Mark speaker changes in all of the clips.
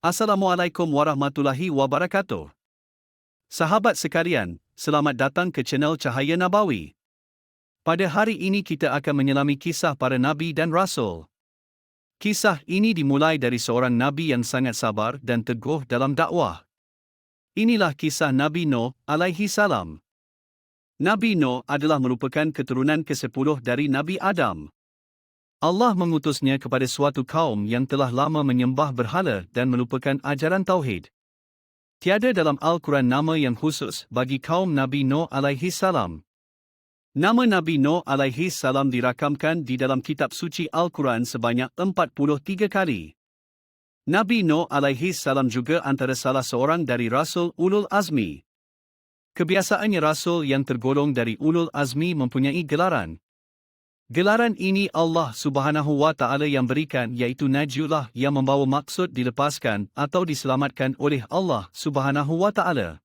Speaker 1: Assalamualaikum warahmatullahi wabarakatuh. Sahabat sekalian, selamat datang ke channel Cahaya Nabawi. Pada hari ini kita akan menyelami kisah para nabi dan rasul. Kisah ini dimulai dari seorang nabi yang sangat sabar dan teguh dalam dakwah. Inilah kisah Nabi Nuh alaihi salam. Nabi Nuh adalah merupakan keturunan ke-10 dari Nabi Adam. Allah mengutusnya kepada suatu kaum yang telah lama menyembah berhala dan melupakan ajaran tauhid. Tiada dalam Al-Quran nama yang khusus bagi kaum Nabi Nuh alaihi salam. Nama Nabi Nuh alaihi salam dirakamkan di dalam kitab suci Al-Quran sebanyak 43 kali. Nabi Nuh alaihi salam juga antara salah seorang dari Rasul Ulul Azmi. Kebiasaannya Rasul yang tergolong dari Ulul Azmi mempunyai gelaran. Gelaran ini Allah subhanahu wa ta'ala yang berikan iaitu Najullah yang membawa maksud dilepaskan atau diselamatkan oleh Allah subhanahu wa ta'ala.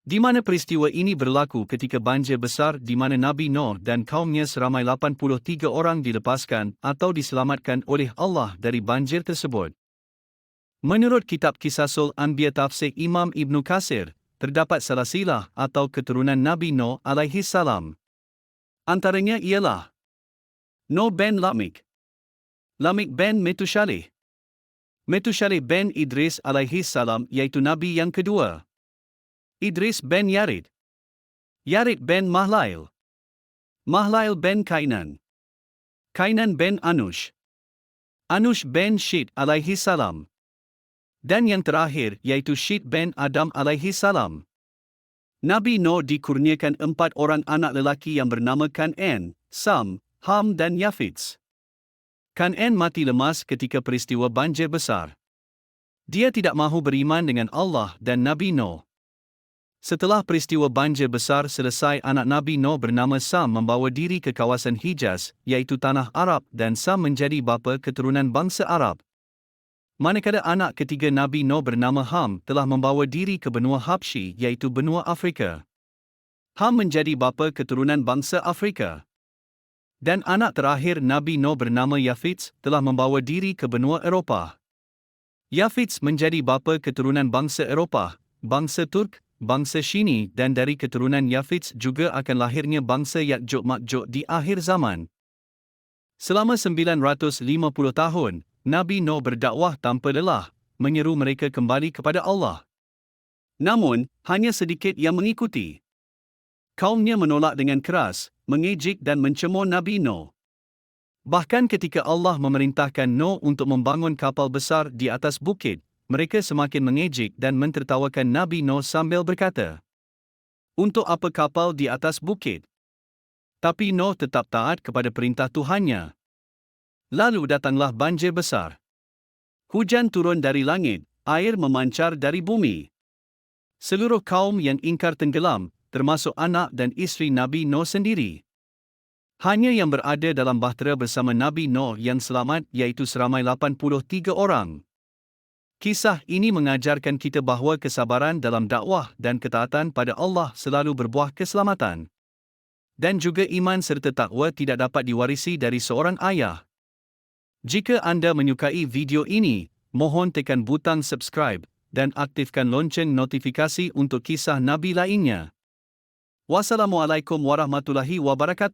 Speaker 1: Di mana peristiwa ini berlaku ketika banjir besar di mana Nabi Nuh dan kaumnya seramai 83 orang dilepaskan atau diselamatkan oleh Allah dari banjir tersebut. Menurut kitab Kisasul Anbiya Tafsir Imam Ibn Qasir, terdapat salah silah atau keturunan Nabi Nuh alaihi salam. Antaranya ialah Nuh ben Lamik, Lamik ben Metushaleh, Metushaleh ben Idris alaihi salam iaitu Nabi yang kedua. Idris ben Yarid, Yarid ben Mahlail, Mahlail ben Kainan, Kainan ben Anush, Anush ben Shid alaihi salam. Dan yang terakhir iaitu Syed ben Adam alaihi salam. Nabi Nuh dikurniakan empat orang anak lelaki yang bernama Kan'an, Sam, Ham dan Yafits. Kan'an mati lemas ketika peristiwa banjir besar. Dia tidak mahu beriman dengan Allah dan Nabi Nuh. Setelah peristiwa banjir besar selesai anak Nabi Nuh bernama Sam membawa diri ke kawasan Hijaz, iaitu tanah Arab dan Sam menjadi bapa keturunan bangsa Arab. Manakala anak ketiga Nabi Nuh bernama Ham telah membawa diri ke benua Habsyi iaitu benua Afrika. Ham menjadi bapa keturunan bangsa Afrika. Dan anak terakhir Nabi Nuh bernama Yafits telah membawa diri ke benua Eropah. Yafits menjadi bapa keturunan bangsa Eropah, bangsa Turk, bangsa Shini dan dari keturunan Yafits juga akan lahirnya bangsa Yakjuk Makjuk di akhir zaman. Selama 950 tahun, Nabi Nuh berdakwah tanpa lelah, menyeru mereka kembali kepada Allah. Namun, hanya sedikit yang mengikuti. Kaumnya menolak dengan keras, mengejek dan mencemooh Nabi Nuh. Bahkan ketika Allah memerintahkan Nuh untuk membangun kapal besar di atas bukit, mereka semakin mengejek dan mentertawakan Nabi Nuh sambil berkata, Untuk apa kapal di atas bukit? Tapi Nuh tetap taat kepada perintah Tuhannya. Lalu datanglah banjir besar. Hujan turun dari langit, air memancar dari bumi. Seluruh kaum yang ingkar tenggelam, termasuk anak dan isteri Nabi Nuh sendiri. Hanya yang berada dalam bahtera bersama Nabi Nuh yang selamat iaitu seramai 83 orang. Kisah ini mengajarkan kita bahawa kesabaran dalam dakwah dan ketaatan pada Allah selalu berbuah keselamatan. Dan juga iman serta takwa tidak dapat diwarisi dari seorang ayah. Jika anda menyukai video ini, mohon tekan butang subscribe dan aktifkan lonceng notifikasi untuk kisah Nabi lainnya. Wassalamualaikum warahmatullahi wabarakatuh.